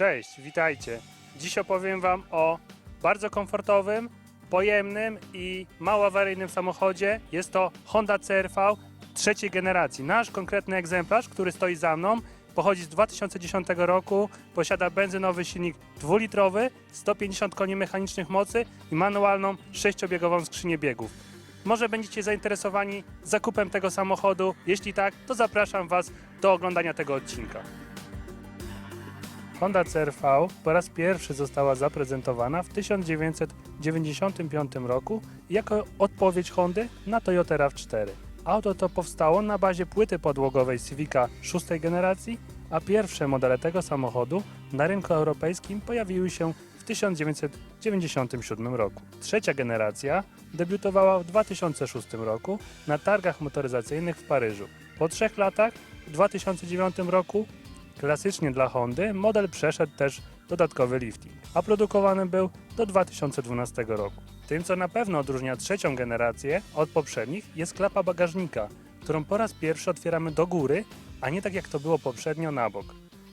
Cześć, witajcie. Dziś opowiem Wam o bardzo komfortowym, pojemnym i mało awaryjnym samochodzie. Jest to Honda CRV trzeciej generacji. Nasz konkretny egzemplarz, który stoi za mną, pochodzi z 2010 roku, posiada benzynowy silnik dwulitrowy, 150 koni mechanicznych mocy i manualną sześciobiegową skrzynię biegów. Może będziecie zainteresowani zakupem tego samochodu? Jeśli tak, to zapraszam Was do oglądania tego odcinka. Honda CRV po raz pierwszy została zaprezentowana w 1995 roku jako odpowiedź Hondy na Toyota RAV4. Auto to powstało na bazie płyty podłogowej Civica szóstej generacji, a pierwsze modele tego samochodu na rynku europejskim pojawiły się w 1997 roku. Trzecia generacja debiutowała w 2006 roku na targach motoryzacyjnych w Paryżu. Po trzech latach, w 2009 roku, klasycznie dla Hondy, model przeszedł też dodatkowy lifting, a produkowany był do 2012 roku. Tym, co na pewno odróżnia trzecią generację od poprzednich, jest klapa bagażnika, którą po raz pierwszy otwieramy do góry, a nie tak jak to było poprzednio na bok.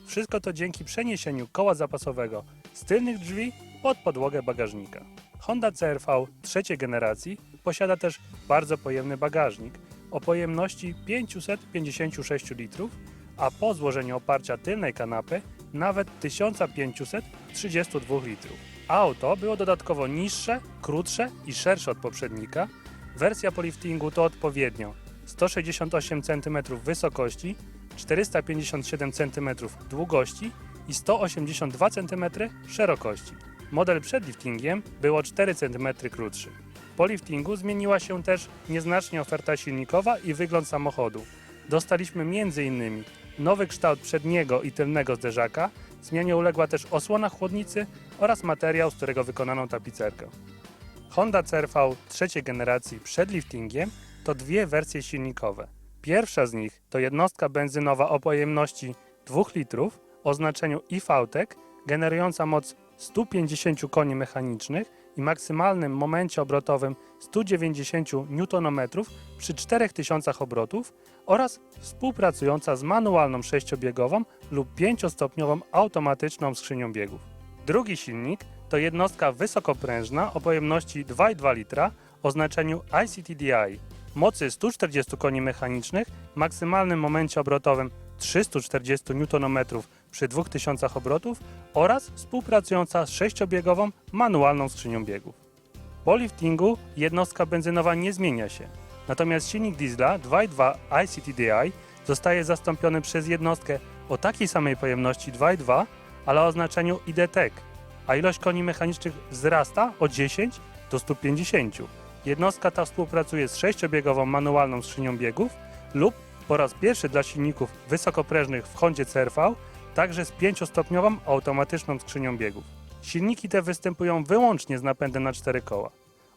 Wszystko to dzięki przeniesieniu koła zapasowego z tylnych drzwi pod podłogę bagażnika. Honda CRV trzeciej generacji posiada też bardzo pojemny bagażnik o pojemności 556 litrów, a po złożeniu oparcia tylnej kanapy nawet 1532 litrów. Auto było dodatkowo niższe, krótsze i szersze od poprzednika. Wersja po liftingu to odpowiednio 168 cm wysokości, 457 cm długości i 182 cm szerokości. Model przed liftingiem był o 4 cm krótszy. Po liftingu zmieniła się też nieznacznie oferta silnikowa i wygląd samochodu. Dostaliśmy m.in. nowy kształt przedniego i tylnego zderzaka, zmianie uległa też osłona chłodnicy oraz materiał, z którego wykonano tapicerkę. Honda CRV trzeciej generacji przed liftingiem to dwie wersje silnikowe. Pierwsza z nich to jednostka benzynowa o pojemności 2 litrów o znaczeniu IVTEC, generująca moc 150 koni mechanicznych i maksymalnym momencie obrotowym 190 Nm przy 4000 obrotów oraz współpracująca z manualną sześciobiegową lub pięciostopniową automatyczną skrzynią biegów. Drugi silnik to jednostka wysokoprężna o pojemności 2,2 litra o znaczeniu ICTDI, mocy 140 koni mechanicznych, maksymalnym momencie obrotowym 340 Nm przy 2000 obrotów oraz współpracująca z sześciobiegową manualną skrzynią biegów. Po liftingu jednostka benzynowa nie zmienia się, natomiast silnik diesla 2.2 ICTDI zostaje zastąpiony przez jednostkę o takiej samej pojemności 2.2, ale o znaczeniu IDTEC, a ilość koni mechanicznych wzrasta o 10 do 150. Jednostka ta współpracuje z sześciobiegową manualną skrzynią biegów lub po raz pierwszy dla silników wysokoprężnych w Hondzie CRV także z pięciostopniową automatyczną skrzynią biegów. Silniki te występują wyłącznie z napędem na cztery koła.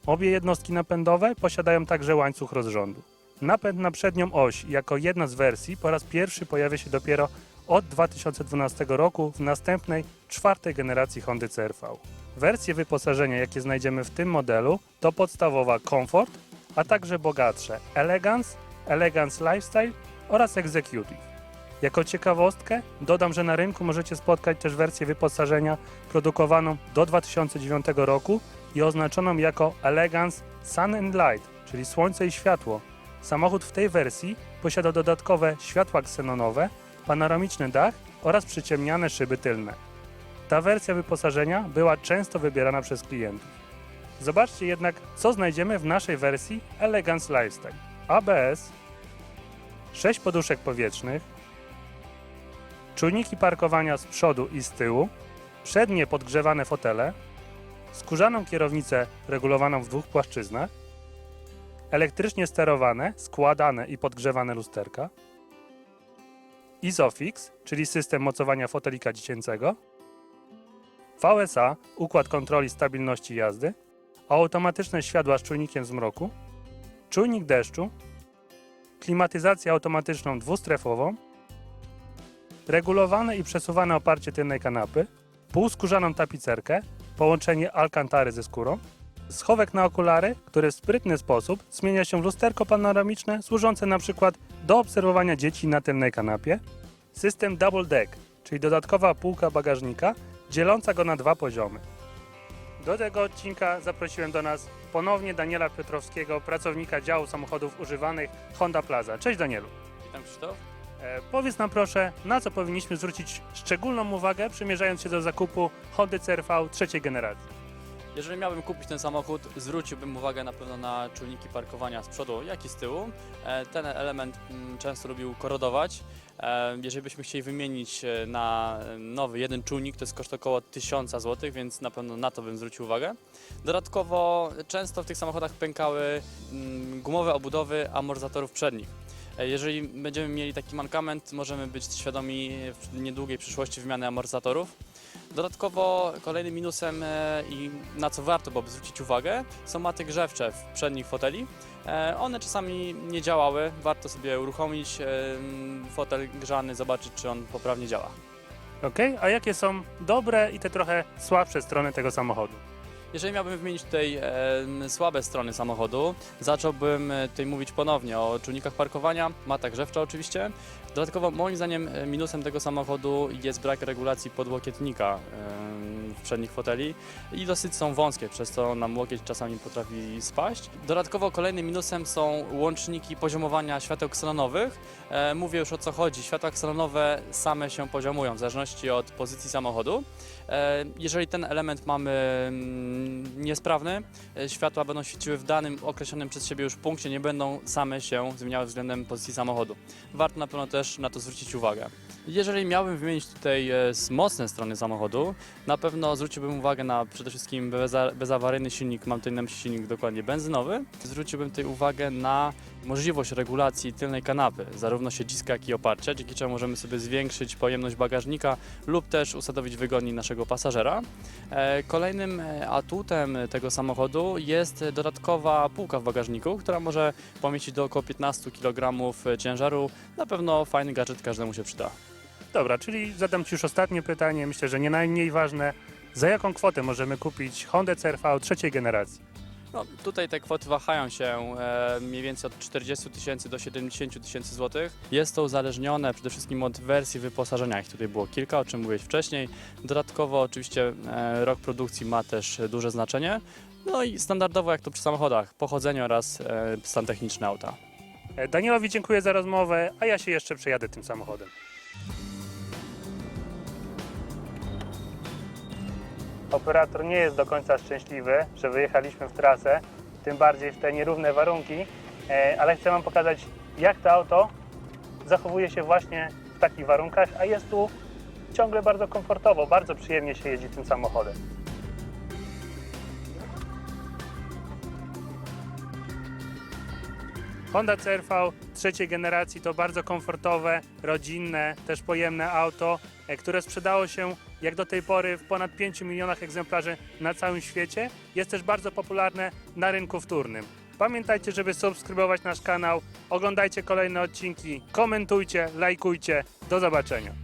Obie jednostki napędowe posiadają także łańcuch rozrządu. Napęd na przednią oś jako jedna z wersji po raz pierwszy pojawia się dopiero od 2012 roku w następnej, czwartej generacji Hondy CRV. Wersje wyposażenia, jakie znajdziemy w tym modelu, to podstawowa Comfort, a także bogatsze Elegance, Elegance Lifestyle oraz Executive. Jako ciekawostkę dodam, że na rynku możecie spotkać też wersję wyposażenia produkowaną do 2009 roku i oznaczoną jako Elegance Sun and Light, czyli słońce i światło. Samochód w tej wersji posiada dodatkowe światła ksenonowe, panoramiczny dach oraz przyciemniane szyby tylne. Ta wersja wyposażenia była często wybierana przez klientów. Zobaczcie jednak, co znajdziemy w naszej wersji Elegance Lifestyle. ABS, 6 poduszek powietrznych, czujniki parkowania z przodu i z tyłu, przednie podgrzewane fotele, skórzaną kierownicę regulowaną w dwóch płaszczyznach, elektrycznie sterowane, składane i podgrzewane lusterka, Isofix, czyli system mocowania fotelika dziecięcego, VSA, układ kontroli stabilności jazdy, automatyczne światła z czujnikiem zmroku, czujnik deszczu, klimatyzację automatyczną dwustrefową, regulowane i przesuwane oparcie tylnej kanapy, półskórzaną tapicerkę, połączenie alkantary ze skórą, schowek na okulary, który w sprytny sposób zmienia się w lusterko panoramiczne służące na przykład do obserwowania dzieci na tylnej kanapie, system Double Deck, czyli dodatkowa półka bagażnika, dzieląca go na dwa poziomy. Do tego odcinka zaprosiłem do nas ponownie Daniela Piotrowskiego, pracownika działu samochodów używanych Honda Plaza. Cześć Danielu. Witam Krzysztof. E, powiedz nam proszę, na co powinniśmy zwrócić szczególną uwagę, przymierzając się do zakupu Hondy CRV trzeciej generacji. Jeżeli miałbym kupić ten samochód, zwróciłbym uwagę na pewno na czujniki parkowania z przodu, jak i z tyłu. E, Ten element mm, często lubił korodować. E, Jeżeli byśmy chcieli wymienić na nowy jeden czujnik, to jest koszt około 1000 zł, więc na pewno na to bym zwrócił uwagę. Dodatkowo często w tych samochodach pękały mm, gumowe obudowy amortyzatorów przednich. E, Jeżeli będziemy mieli taki mankament, możemy być świadomi w niedługiej przyszłości wymiany amortyzatorów. Dodatkowo kolejnym minusem e, i na co warto byłoby zwrócić uwagę są maty grzewcze w przednich foteli. E, One czasami nie działały, warto sobie uruchomić fotel grzany, zobaczyć czy on poprawnie działa. Ok? A jakie są dobre i te trochę słabsze strony tego samochodu? Jeżeli miałbym wymienić tutaj e, słabe strony samochodu, zacząłbym e, tutaj mówić ponownie o czujnikach parkowania, mata grzewcza oczywiście. Dodatkowo moim zdaniem e, minusem tego samochodu jest brak regulacji podłokietnika e, przednich foteli i dosyć są wąskie, przez co nam łokieć czasami potrafi spaść. Dodatkowo kolejnym minusem są łączniki poziomowania świateł ksenonowych. E, mówię już o co chodzi. Światła ksenonowe same się poziomują w zależności od pozycji samochodu. E, Jeżeli ten element mamy mm, niesprawny, e, światła będą świeciły w danym określonym przez siebie już punkcie, nie będą same się zmieniały względem pozycji samochodu. Warto na pewno też na to zwrócić uwagę. Jeżeli miałbym wymienić tutaj e, s- mocne strony samochodu, na pewno zwróciłbym uwagę na przede wszystkim beza, bezawaryjny silnik, mam tutaj na myśli silnik dokładnie benzynowy. Zwróciłbym tutaj uwagę na możliwość regulacji tylnej kanapy, zarówno siedziska, jak i oparcia, dzięki czemu możemy sobie zwiększyć pojemność bagażnika lub też usadowić wygodniej naszego pasażera. E, Kolejnym e, atutem tego samochodu jest dodatkowa półka w bagażniku, która może pomieścić do około 15 kg ciężaru. Na pewno fajny gadżet każdemu się przyda. Dobra, czyli zadam Ci już ostatnie pytanie, myślę, że nie najmniej ważne. Za jaką kwotę możemy kupić Honda CRV trzeciej generacji? No, tutaj te kwoty wahają się e, mniej więcej od 40 tysięcy do 70 tysięcy złotych. Jest to uzależnione przede wszystkim od wersji wyposażenia. Ich tutaj było kilka, o czym mówiłeś wcześniej. Dodatkowo oczywiście e, rok produkcji ma też duże znaczenie. No i standardowo jak to przy samochodach, pochodzenie oraz e, stan techniczny auta. E, Danielowi dziękuję za rozmowę, a ja się jeszcze przejadę tym samochodem. Operator nie jest do końca szczęśliwy, że wyjechaliśmy w trasę, tym bardziej w te nierówne warunki, e, ale chcę Wam pokazać, jak to auto zachowuje się właśnie w takich warunkach, a jest tu ciągle bardzo komfortowo, bardzo przyjemnie się jeździ tym samochodem. Honda CRV trzeciej generacji to bardzo komfortowe, rodzinne, też pojemne auto, e, które sprzedało się jak do tej pory w ponad 5 milionach egzemplarzy na całym świecie. Jest też bardzo popularne na rynku wtórnym. Pamiętajcie, żeby subskrybować nasz kanał, oglądajcie kolejne odcinki, komentujcie, lajkujcie. Do zobaczenia.